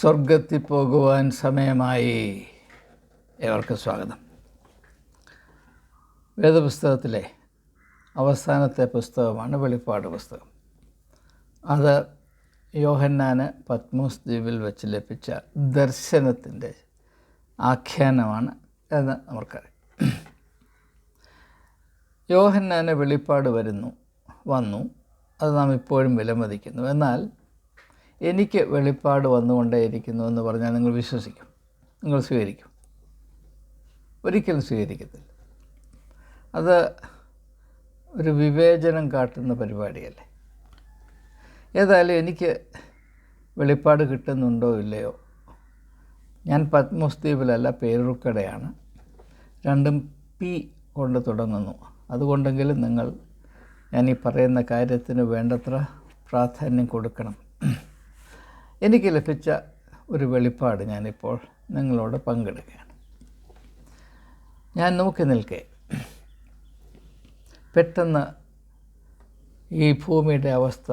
സ്വർഗത്തിൽ പോകുവാൻ സമയമായി ഏവർക്കും സ്വാഗതം. വേദപുസ്തകത്തിലെ അവസാനത്തെ പുസ്തകമാണ് വെളിപ്പാട് പുസ്തകം. അത് യോഹന്നാന് പത്മോസ് ദ്വീപിൽ വെച്ച് ലഭിച്ച ദർശനത്തിന്റെ ആഖ്യാനമാണ് എന്ന് നമുക്കറിയാം. യോഹന്നാന് വെളിപ്പാട് വരുന്നു വന്നു. അത് നാം ഇപ്പോഴും വിലമതിക്കുന്നു. എന്നാൽ എനിക്ക് വെളിപ്പാട് വന്നുകൊണ്ടേയിരിക്കുന്നു എന്ന് പറഞ്ഞാൽ നിങ്ങൾ വിശ്വസിക്കും. നിങ്ങൾ സ്വീകരിക്കും. ഒരിക്കലും സ്വീകരിക്കത്തില്ല. അത് ഒരു വിവേചനം കാട്ടുന്ന പരിപാടിയല്ലേ? ഏതായാലും എനിക്ക് വെളിപ്പാട് കിട്ടുന്നുണ്ടോ ഇല്ലയോ? ഞാൻ പത്മോസ് ദ്വീപിലല്ല പേരുക്കടയാണ് രണ്ടും പി കൊണ്ട് തുടങ്ങുന്നു. അതുകൊണ്ടെങ്കിലും നിങ്ങൾ ഞാൻ ഈ പറയുന്ന കാര്യത്തിന് വേണ്ടത്ര പ്രാധാന്യം കൊടുക്കണം. എനിക്ക് ലഭിച്ച ഒരു വെളിപ്പാട് ഞാനിപ്പോൾ നിങ്ങളോട് പങ്കെടുക്കുകയാണ്. ഞാൻ നോക്കി നിൽക്കേ. പെട്ടെന്ന് ഈ ഭൂമിയുടെ അവസ്ഥ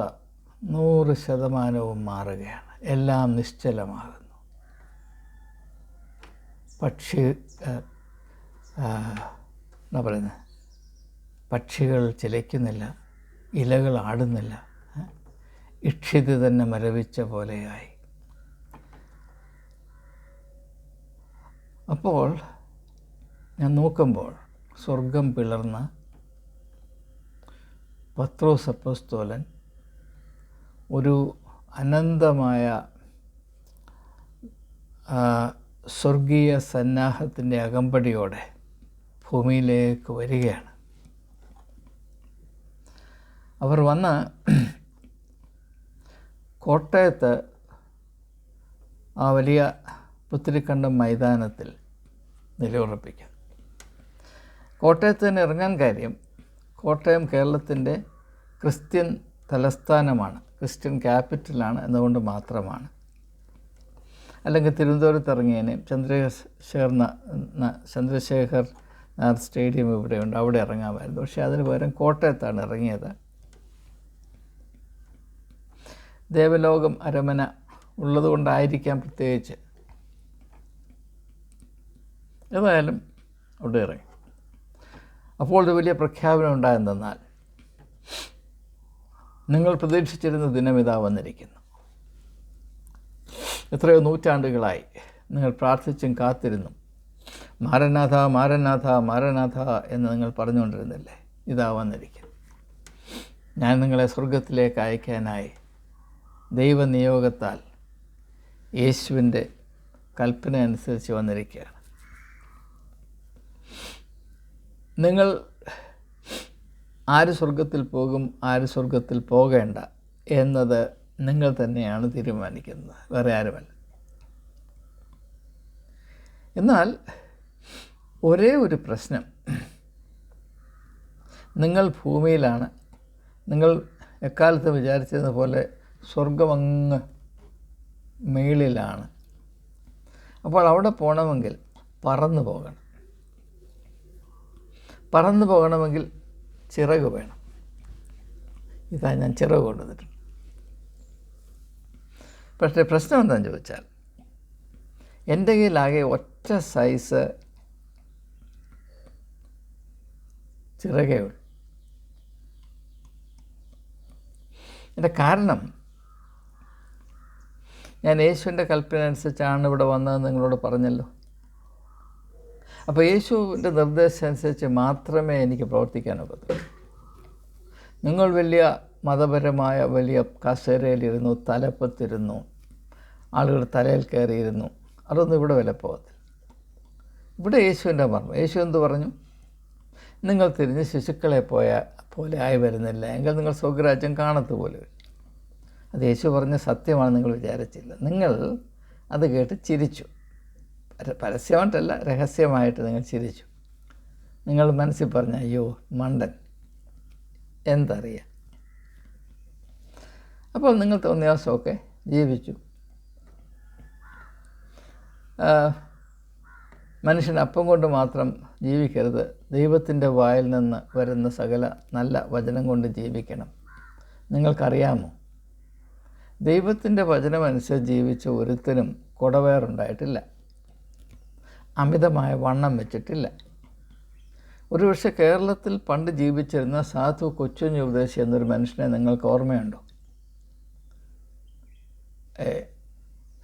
നൂറ് ശതമാനവും മാറുകയാണ്. എല്ലാം നിശ്ചലമാകുന്നു. പക്ഷി എന്താ പറയുന്നത് പക്ഷികൾ ചിലയ്ക്കുന്നില്ല ഇലകൾ ആടുന്നില്ല. ഇക്ഷിതി തന്നെ മരവിച്ച പോലെയായി. അപ്പോൾ ഞാൻ നോക്കുമ്പോൾ സ്വർഗം പിളർന്ന പത്രോസ് അപ്പസ്തോലൻ ഒരു അനന്തമായ സ്വർഗീയ സന്നാഹത്തിന്റെ അകമ്പടിയോടെ ഭൂമിയിലേക്ക് വരികയാണ്. അവർ വന്ന് കോട്ടയത്ത് ആ വലിയ പുത്തിരിക്കണ്ടം മൈതാനത്തിൽ നിലയുറപ്പിക്കുക കോട്ടയത്ത് തന്നെ ഇറങ്ങാൻ കാര്യം കോട്ടയം കേരളത്തിന്റെ ക്രിസ്ത്യൻ തലസ്ഥാനമാണ്. ക്രിസ്ത്യൻ ക്യാപിറ്റലാണ് എന്നുകൊണ്ട് മാത്രമാണ്. അല്ലെങ്കിൽ തിരുവനന്തപുരത്ത് ഇറങ്ങിയതിന് ചന്ദ്രശേഖർ ചന്ദ്രശേഖർ സ്റ്റേഡിയം ഇവിടെയുണ്ട്. അവിടെ ഇറങ്ങാമായിരുന്നു. പക്ഷേ അതിന് പകരം കോട്ടയത്താണ് ഇറങ്ങിയത്. ദേവലോകം അരമന ഉള്ളതുകൊണ്ടായിരിക്കാം പ്രത്യേകിച്ച്. ഏതായാലും അവിടെ ഇറങ്ങി. അപ്പോൾ ഒരു വലിയ പ്രഖ്യാപനം ഉണ്ടായെന്നാൽ നിങ്ങൾ പ്രതീക്ഷിച്ചിരുന്ന ദിനം ഇതാ വന്നിരിക്കുന്നു. എത്രയോ നൂറ്റാണ്ടുകളായി നിങ്ങൾ പ്രാർത്ഥിച്ചും കാത്തിരുന്നു മാരനാഥ മാരനാഥ മാരനാഥ എന്ന് നിങ്ങൾ പറഞ്ഞുകൊണ്ടിരുന്നില്ലേ? ഇതാ വന്നിരിക്കുന്നു. ഞാൻ നിങ്ങളെ സ്വർഗത്തിലേക്ക് അയക്കാനായി ദൈവനിയോഗത്താൽ യേശുവിന്റെ കൽപ്പന അനുസരിച്ച് വന്നിരിക്കുകയാണ്. നിങ്ങൾ ആര് സ്വർഗത്തിൽ പോകും ആര് സ്വർഗത്തിൽ പോകേണ്ട എന്നത് നിങ്ങൾ തന്നെയാണ് തീരുമാനിക്കുന്നത് വേറെ ആരുമല്ല. എന്നാൽ ഒരേ ഒരു പ്രശ്നം. നിങ്ങൾ ഭൂമിയിലാണ്. നിങ്ങൾ എക്കാലത്ത് വിചാരിച്ചത് പോലെ സ്വർഗമങ്ങ് മേളിലാണ്. അപ്പോൾ അവിടെ പോകണമെങ്കിൽ പറന്നു പോകണം. പറന്നു പോകണമെങ്കിൽ ചിറക് വേണം. ഇതാ ഞാൻ ചിറക് കൊണ്ടുവന്നിട്ടുണ്ട്. പക്ഷേ പ്രശ്നം എന്താണെന്ന് ചോദിച്ചാൽ എന്റെ കയ്യിലാകെ ഒറ്റ സൈസ് ചിറകേ ഉള്ളൂ. എന്റെ കാരണം ഞാൻ യേശുവിന്റെ കൽപ്പന അനുസരിച്ചാണ് ഇവിടെ വന്നതെന്ന് നിങ്ങളോട് പറഞ്ഞല്ലോ. അപ്പോൾ യേശുവിന്റെ നിർദ്ദേശം അനുസരിച്ച് മാത്രമേ എനിക്ക് പ്രവർത്തിക്കാനോ ഒക്കത്തുള്ളൂ നിങ്ങൾ വലിയ മതപരമായ വലിയ കസേരയിലിരുന്നു തലപ്പത്തിരുന്നു ആളുകൾ തലയിൽ കയറിയിരുന്നു അതൊന്നും ഇവിടെ വില പോകത്തില്ല. ഇവിടെ യേശുവിന്റെ മർമ്മം. യേശു എന്ത് പറഞ്ഞു? നിങ്ങൾ തിരിഞ്ഞ് ശിശുക്കളെ പോയ പോലെ ആയി വരുന്നില്ല. എങ്കിൽ നിങ്ങൾ സ്വർഗരാജ്യം കാണത്തു പോലെ അത് യേശു പറഞ്ഞ സത്യമാണ് നിങ്ങൾ വിചാരിച്ചില്ല. നിങ്ങൾ അത് കേട്ട് ചിരിച്ചു. പരസ്യമായിട്ടല്ല രഹസ്യമായിട്ട് നിങ്ങൾ ചിരിച്ചു. നിങ്ങൾ മനസ്സിൽ പറഞ്ഞ അയ്യോ മണ്ടൻ. എന്തറിയാം? അപ്പോൾ നിങ്ങൾ തോന്നിയ ദിവസമൊക്കെ ജീവിച്ചു. മനുഷ്യൻ അപ്പം കൊണ്ട് മാത്രം ജീവിക്കരുത്. ദൈവത്തിന്റെ വായിൽ നിന്ന് വരുന്ന സകല നല്ല വചനം കൊണ്ട് ജീവിക്കണം. നിങ്ങൾക്കറിയാമോ? ദൈവത്തിന്റെ വചനമനുസരിച്ച് ജീവിച്ച ഒരുത്തനും കുടവേറുണ്ടായിട്ടില്ല. അമിതമായ വണ്ണം വെച്ചിട്ടില്ല. ഒരുപക്ഷെ കേരളത്തിൽ പണ്ട് ജീവിച്ചിരുന്ന സാധു കൊച്ചുഞ്ഞു ഉപദേശി എന്നൊരു മനുഷ്യനെ നിങ്ങൾക്ക് ഓർമ്മയുണ്ടോ?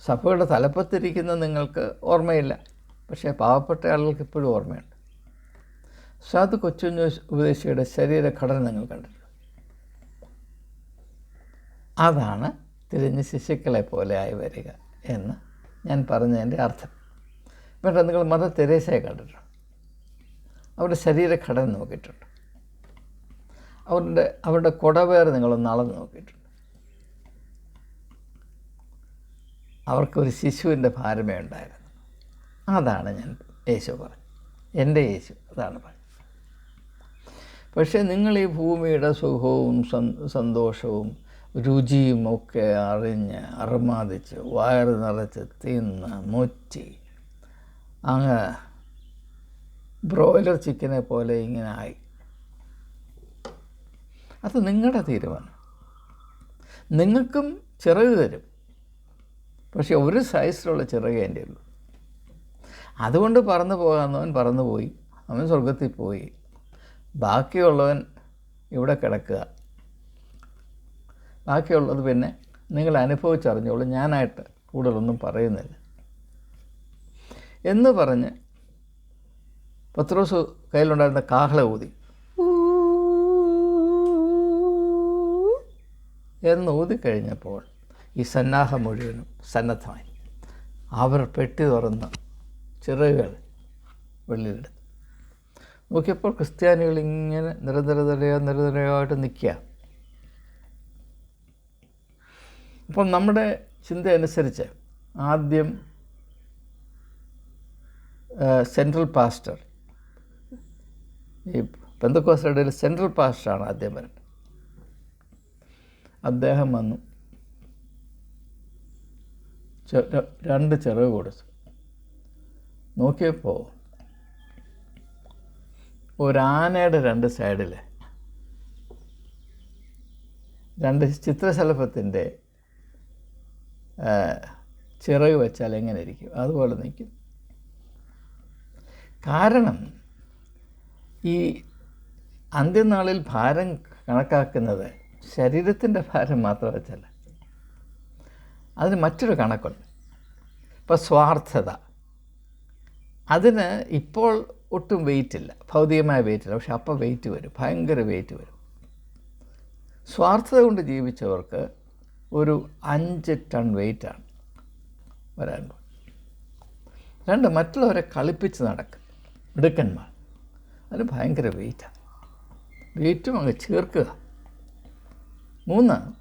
സഭയുടെ തലപ്പത്തിരിക്കുന്ന നിങ്ങൾക്ക് ഓർമ്മയില്ല. പക്ഷേ പാവപ്പെട്ട ആളുകൾക്ക് ഇപ്പോഴും ഓർമ്മയുണ്ട്. സാധു കൊച്ചുഞ്ഞു ഉപദേശിയുടെ ശരീരഘടന നിങ്ങൾ കണ്ടിട്ടുണ്ട്. അതാണ് തിരിഞ്ഞ് ശിശുക്കളെ പോലെ ആയി വരിക എന്ന് ഞാൻ പറഞ്ഞതിന്റെ അർത്ഥം. വേണ്ട നിങ്ങൾ മദർ തെരേസയെ കണ്ടിട്ടുണ്ട്. അവരുടെ ശരീരഘടന നോക്കിയിട്ടുണ്ട്. അവരുടെ അവരുടെ കുടവേർ നിങ്ങളൊന്ന് അളന്ന് നോക്കിയിട്ടുണ്ട്. അവർക്കൊരു ശിശുവിന്റെ ഭാരമേ ഉണ്ടായിരുന്നു. അതാണ് ഞാൻ യേശു പറഞ്ഞു എന്റെ യേശു അതാണ് പറഞ്ഞത്. പക്ഷേ നിങ്ങൾ ഈ ഭൂമിയുടെ സുഖവും സന്തോഷവും രുചിയും ഒക്കെ അറിഞ്ഞ് അർമാദിച്ച് വയറ് നിറച്ച് തിന്ന് മുറ്റി. അങ്ങ് ബ്രോയിലർ ചിക്കനെ പോലെ ഇങ്ങനെ ആയി. അത് നിങ്ങളുടെ തീരുമാനം. നിങ്ങൾക്കും ചിറക് തരും. പക്ഷെ ഒരു സൈസിലുള്ള ചിറക് എന്റെ ഉള്ളൂ. അതുകൊണ്ട് പറന്നു പോകാമെന്നവൻ പറന്നു പോയി. അവൻ സ്വർഗത്തിൽ പോയി. ബാക്കിയുള്ളവൻ ഇവിടെ കിടക്കുക. ബാക്കിയുള്ളത് പിന്നെ നിങ്ങൾ അനുഭവിച്ചറിഞ്ഞോളൂ. ഞാനായിട്ട് കൂടുതലൊന്നും പറയുന്നില്ല. എന്ന് പറഞ്ഞ് പത്രോസ് കയ്യിലുണ്ടായിരുന്ന കാഹള ഊതി. എന്ന് ഊതിക്കഴിഞ്ഞപ്പോൾ ഈ സന്നാഹം മുഴുവനും സന്നദ്ധമായി. അവർ പെട്ടി തുറന്ന് ചിറകുകൾ വെള്ളിയിലെടുത്തു നോക്കിയപ്പോൾ ക്രിസ്ത്യാനികൾ ഇങ്ങനെ നിരനിരനിരയോ നിരനിരയായിട്ട് നിൽക്കുക. അപ്പം നമ്മുടെ ചിന്ത അനുസരിച്ച് ആദ്യം സെൻട്രൽ പാസ്റ്റർ ഈ പെന്തക്കോസ്റ്റയുടെ സെൻട്രൽ പാസ്റ്ററാണ് ആദ്യം വരുന്നത് അദ്ദേഹം വന്നു. രണ്ട് ചെറവ് കൊടുത്തു നോക്കിയപ്പോൾ ഒരാനയുടെ രണ്ട് സൈഡിൽ രണ്ട് ചിത്രശലഭത്തിന്റെ ചിറക് വെച്ചാൽ എങ്ങനെ ഇരിക്കും? അതുപോലെ നിൽക്കും. കാരണം ഈ അന്ത്യനാളിൽ ഭാരം കണക്കാക്കുന്നത് ശരീരത്തിന്റെ ഭാരം മാത്രം വെച്ചല്ല. അതിന് മറ്റൊരു കണക്കുണ്ട്. ഇപ്പോൾ സ്വാർത്ഥത. അതിന് ഇപ്പോൾ ഒട്ടും വെയിറ്റ് ഇല്ല. ഭൗതികമായ വെയിറ്റ് ഇല്ല. പക്ഷെ അപ്പോൾ വെയിറ്റ് വരും. ഭയങ്കര വെയിറ്റ് വരും. സ്വാർത്ഥത കൊണ്ട് ജീവിച്ചവർക്ക് ഒരു അഞ്ച് ടൺ വെയിറ്റാണ് വരാൻ രണ്ട് മറ്റുള്ളവരെ കളിപ്പിച്ച് നടക്കും. മിടുക്കന്മാർ. അതിന് ഭയങ്കര വെയിറ്റാണ് വെയിറ്റും അങ്ങ് ചേർക്കുക. മൂന്ന്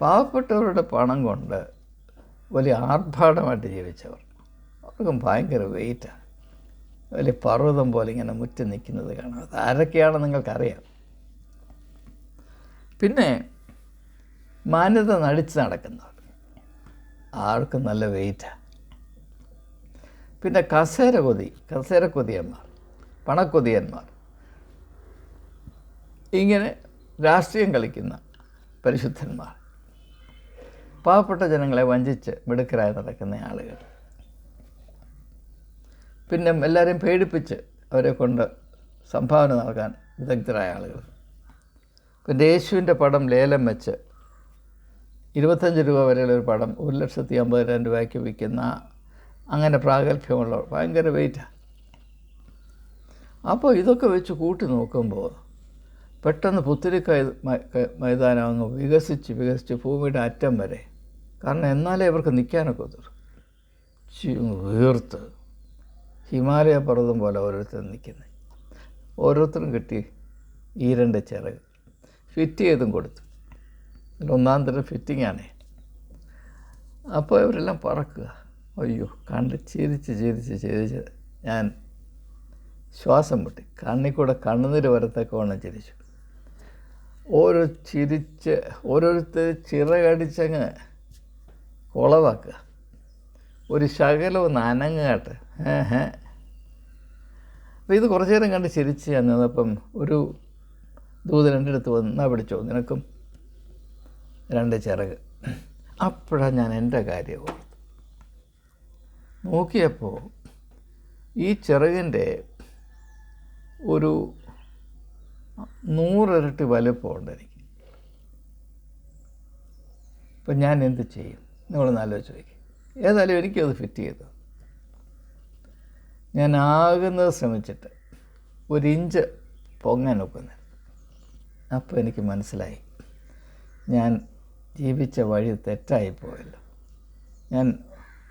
പാവപ്പെട്ടവരുടെ പണം കൊണ്ട് വലിയ ആർഭാടമായിട്ട് ജീവിച്ചവർ. അവർക്കും ഭയങ്കര വെയിറ്റാണ് വലിയ പർവതം പോലെ ഇങ്ങനെ മുറ്റി നിൽക്കുന്നത് കാണാം. അത് നിങ്ങൾക്കറിയാം. പിന്നെ മാന്യത നടിച്ച് നടക്കുന്നത്. ആർക്കും നല്ല വെയിറ്റാണ് പിന്നെ കസേര കൊതി കസേര കൊതിയന്മാർ പണക്കൊതിയന്മാർ. ഇങ്ങനെ രാഷ്ട്രീയം കളിക്കുന്ന പരിശുദ്ധന്മാർ. പാവപ്പെട്ട ജനങ്ങളെ വഞ്ചിച്ച് മിടുക്കരായി നടക്കുന്ന ആളുകൾ. പിന്നെ എല്ലാവരെയും പേടിപ്പിച്ച് അവരെ കൊണ്ട് സംഭാവന നൽകാൻ വിദഗ്ധരായ ആളുകൾ. പിന്നെ യേശുവിന്റെ പടം ലേലം വെച്ച് ഇരുപത്തഞ്ച് രൂപ വരെയുള്ള ഒരു പടം ഒരു ലക്ഷത്തി അമ്പതിനായിരം രൂപയ്ക്ക് വിൽക്കുന്ന അങ്ങനെ പ്രാഗൽഭ്യമുള്ളവർ ഭയങ്കര വെയിറ്റാണ് അപ്പോൾ ഇതൊക്കെ വെച്ച് കൂട്ടി നോക്കുമ്പോൾ പെട്ടെന്ന് പുത്തിരിക്കൈ മൈതാനം അങ്ങ് വികസിച്ച് വികസിച്ച് ഭൂമിയുടെ അറ്റം വരെ. കാരണം എന്നാലേ ഇവർക്ക് നിൽക്കാനൊക്കെ ഒത്തുള്ളൂ. വീർത്ത്. ഹിമാലയ പർവതം പോലെ ഓരോരുത്തരും നിൽക്കുന്നത് ഓരോരുത്തരും കിട്ടി ഈ രണ്ട് ചിറക്. ഫിറ്റ് ചെയ്തും കൊടുത്തു. ഇതിൽ ഒന്നാം തരം ഫിറ്റിങ്ങാണേ അപ്പോൾ ഇവരെല്ലാം പറക്കുക. അയ്യോ കണ്ട് ചിരിച്ച് ചിരിച്ച് ചിരിച്ച് ഞാൻ ശ്വാസം മുട്ടി. കണ്ണിൽ കൂടെ കണ്ണുനീര് വരത്തക്കവണ്ണം ചിരിച്ചു ഓരോ ചിരിച്ച് ഓരോരുത്തർ ചിറകടിച്ചങ്ങ് കുളവാക്കുക. ഒരു ശകലം ഏ ഏഹ് അപ്പോൾ ഇത് കുറച്ചു നേരം കണ്ട് ചിരിച്ച് ഞാൻ നിന്നപ്പം ഒരു ദൂതൻ എന്റെ അടുത്ത് വന്ന് പിടിച്ചോ? നിനക്കും രണ്ട് ചിറക്. അപ്പോഴാണ് ഞാൻ എന്റെ കാര്യം ഓർത്തത് നോക്കിയപ്പോൾ ഈ ചിറകിന്റെ ഒരു നൂറിരട്ടി വലുപ്പമുണ്ട് എനിക്ക്. അപ്പം ഞാൻ എന്ത് ചെയ്യും? നിങ്ങളൊന്ന് ആലോചിച്ച് നോക്കി. ഏതായാലും എനിക്കത് ഫിറ്റ് ചെയ്തു. ഞാൻ ആകുന്നത് ശ്രമിച്ചിട്ട് ഒരു ഇഞ്ച് പൊങ്ങാൻ ഒക്കുന്നു അപ്പോൾ എനിക്ക് മനസ്സിലായി. ഞാൻ ജീവിച്ച വഴി തെറ്റായിപ്പോയല്ലോ. ഞാൻ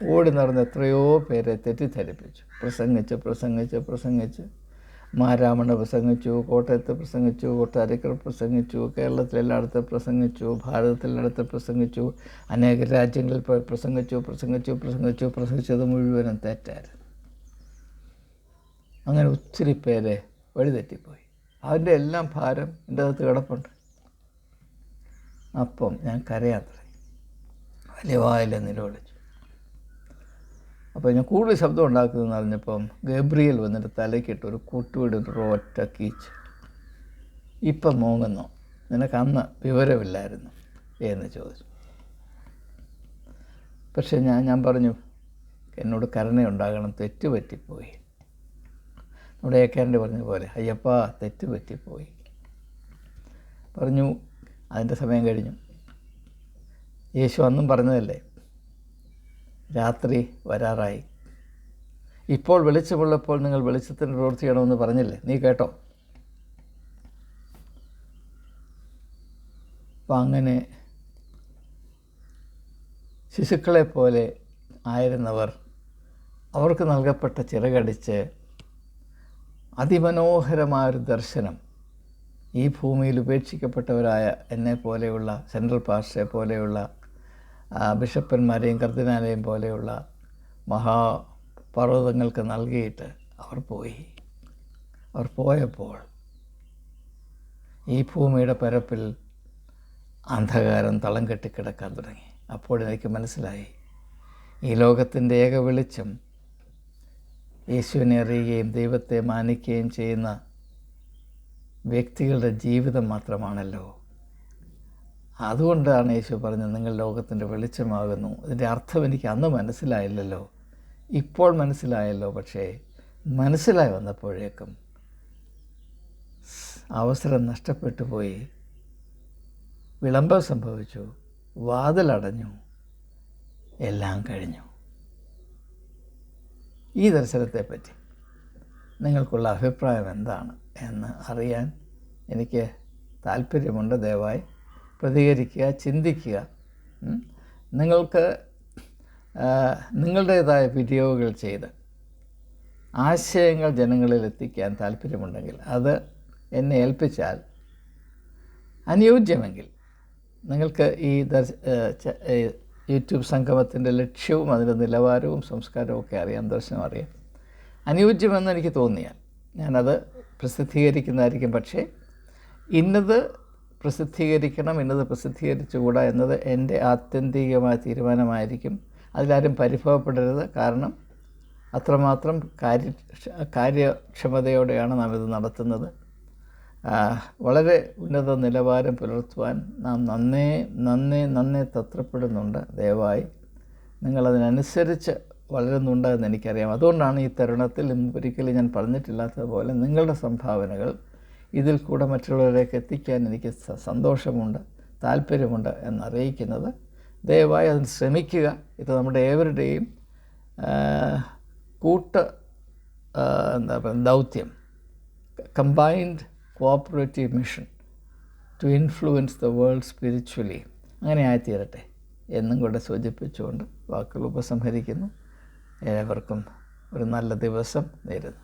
ഓടി നടന്ന് എത്രയോ പേരെ തെറ്റിദ്ധരിപ്പിച്ചു. പ്രസംഗിച്ച് പ്രസംഗിച്ച് പ്രസംഗിച്ച്. മാരാമണ പ്രസംഗിച്ചു കോട്ടയത്ത് പ്രസംഗിച്ചു കൊട്ടാരക്കർ പ്രസംഗിച്ചു കേരളത്തിലെല്ലായിടത്ത് പ്രസംഗിച്ചു ഭാരതത്തിലെല്ലായിടത്ത് പ്രസംഗിച്ചു അനേക രാജ്യങ്ങളിൽ പ്രസംഗിച്ചു പ്രസംഗിച്ചു പ്രസംഗിച്ചു പ്രസംഗിച്ചത് മുഴുവനും തെറ്റായിരുന്നു. അങ്ങനെ ഒത്തിരി പേരെ വഴിതെറ്റിപ്പോയി. അതിന്റെ എല്ലാം ഭാരം എന്റെ അകത്ത് കിടപ്പുണ്ട്. അപ്പം ഞാൻ കരയാൻ തുടങ്ങി വലിയ വായിലെ നിലവിളിച്ചു അപ്പോൾ ഞാൻ കൂടുതൽ ശബ്ദം ഉണ്ടാക്കുന്നതെന്ന് അറിഞ്ഞപ്പം ഗബ്രിയൽ വന്നിട്ട് തലയ്ക്കിട്ട് ഒരു കൂട്ടുവിടുന്ന ഒരു ഒറ്റ കീച്ച്. ഇപ്പം മോങ്ങുന്നു. നിനക്ക് അന്ന് വിവരമില്ലായിരുന്നു എന്ന് ചോദിച്ചു. പക്ഷേ ഞാൻ ഞാൻ പറഞ്ഞു എന്നോട് കരുണയുണ്ടാകണം തെറ്റ് പറ്റിപ്പോയി നമ്മുടെ ഏക്കാരന്റെ പറഞ്ഞ പോലെ അയ്യപ്പ തെറ്റ് പറ്റിപ്പോയി പറഞ്ഞു അതിന്റെ സമയം കഴിഞ്ഞു. യേശു അന്നും പറഞ്ഞതല്ലേ രാത്രി വരാറായി. ഇപ്പോൾ വെളിച്ചമുള്ളപ്പോൾ നിങ്ങൾ വെളിച്ചത്തിന് പ്രവർത്തിക്കണമെന്ന് പറഞ്ഞില്ലേ? നീ കേട്ടോ? അപ്പം അങ്ങനെ ശിശുക്കളെ പോലെ ആയിരുന്നവർ അവർക്ക് നൽകപ്പെട്ട ചിറകടിച്ച് അതിമനോഹരമായൊരു ദർശനം ഈ ഭൂമിയിൽ ഉപേക്ഷിക്കപ്പെട്ടവരായ എന്നെ പോലെയുള്ള സെൻട്രൽ പാസ്റ്ററെ പോലെയുള്ള ബിഷപ്പന്മാരെയും കർദിനാലെയും പോലെയുള്ള മഹാപർവതങ്ങൾക്ക് നൽകിയിട്ട് അവർ പോയി. അവർ പോയപ്പോൾ ഈ ഭൂമിയുടെ പരപ്പിൽ അന്ധകാരം തളം കെട്ടിക്കിടക്കാൻ തുടങ്ങി. അപ്പോൾ എനിക്ക് മനസ്സിലായി ഈ ലോകത്തിന്റെ ഏക വെളിച്ചം യേശുവിനെ അറിയുകയും ദൈവത്തെ മാനിക്കുകയും ചെയ്യുന്ന വ്യക്തികളുടെ ജീവിതം മാത്രമാണല്ലോ. അതുകൊണ്ടാണ് യേശു പറഞ്ഞത് നിങ്ങൾ ലോകത്തിന്റെ വെളിച്ചമാകുന്നു. ഇതിന്റെ അർത്ഥം എനിക്ക് അന്ന് മനസ്സിലായില്ലല്ലോ. ഇപ്പോൾ മനസ്സിലായല്ലോ പക്ഷേ മനസ്സിലായി വന്നപ്പോഴേക്കും അവസരം നഷ്ടപ്പെട്ടു പോയി. വിളംബം സംഭവിച്ചു വാതിലടഞ്ഞു എല്ലാം കഴിഞ്ഞു. ഈ ദർശനത്തെപ്പറ്റി നിങ്ങൾക്കുള്ള അഭിപ്രായം എന്താണ്? എന്ന് അറിയാൻ എനിക്ക് താല്പര്യമുണ്ട് ദയവായി പ്രതികരിക്കുക ചിന്തിക്കുക. നിങ്ങൾക്ക് നിങ്ങളുടേതായ വീഡിയോകൾ ചെയ്ത് ആശയങ്ങൾ ജനങ്ങളിൽ എത്തിക്കാൻ താല്പര്യമുണ്ടെങ്കിൽ അത് എന്നെ ഏൽപ്പിച്ചാൽ അനുയോജ്യമെങ്കിൽ നിങ്ങൾക്ക് ഈ യൂട്യൂബ് സംഗമത്തിന്റെ ലക്ഷ്യവും അതിന്റെ നിലവാരവും സംസ്കാരവും ഒക്കെ അറിയാം ദർശനം അറിയാം അനുയോജ്യമെന്ന് എനിക്ക് തോന്നിയാൽ ഞാനത് പ്രസിദ്ധീകരിക്കുന്നതായിരിക്കും. പക്ഷേ ഇന്നത് പ്രസിദ്ധീകരിക്കണം ഇന്നത് പ്രസിദ്ധീകരിച്ചുകൂടാ എന്നത് എന്റെ ആത്യന്തികമായ തീരുമാനമായിരിക്കും. അതിലാരും പരിഭവപ്പെടരുത്. കാരണം അത്രമാത്രം കാര്യ കാര്യക്ഷമതയോടെയാണ് നാം ഇത് നടത്തുന്നത്. വളരെ ഉന്നത നിലവാരം പുലർത്തുവാൻ നാം നന്നേ നന്നേ നന്നേ തത്രപ്പെടുന്നുണ്ട് ദയവായി. നിങ്ങളതിനനുസരിച്ച് വളരുന്നുണ്ട് എന്ന് എനിക്കറിയാം. അതുകൊണ്ടാണ് ഈ തരുണത്തിൽ ഒരിക്കലും ഞാൻ പറഞ്ഞിട്ടില്ലാത്തതുപോലെ നിങ്ങളുടെ സംഭാവനകൾ ഇതിൽ കൂടെ മറ്റുള്ളവരേക്ക് എത്തിക്കാൻ എനിക്ക് സന്തോഷമുണ്ട് താല്പര്യമുണ്ട് എന്നറിയിക്കുന്നത്. ദയവായി അതിന് ശ്രമിക്കുക. ഇത് നമ്മുടെ ഏവരുടെയും കൂട്ട എന്താ പറയുക ദൗത്യം. Combined cooperative mission to influence the world spiritually അങ്ങനെ ആയിത്തീരട്ടെ എന്നും കൂടെ സൂചിപ്പിച്ചുകൊണ്ട് വാക്കുകൾ ഉപസംഹരിക്കുന്നു. ഏവർക്കും ഒരു നല്ല ദിവസം നേരുന്നു.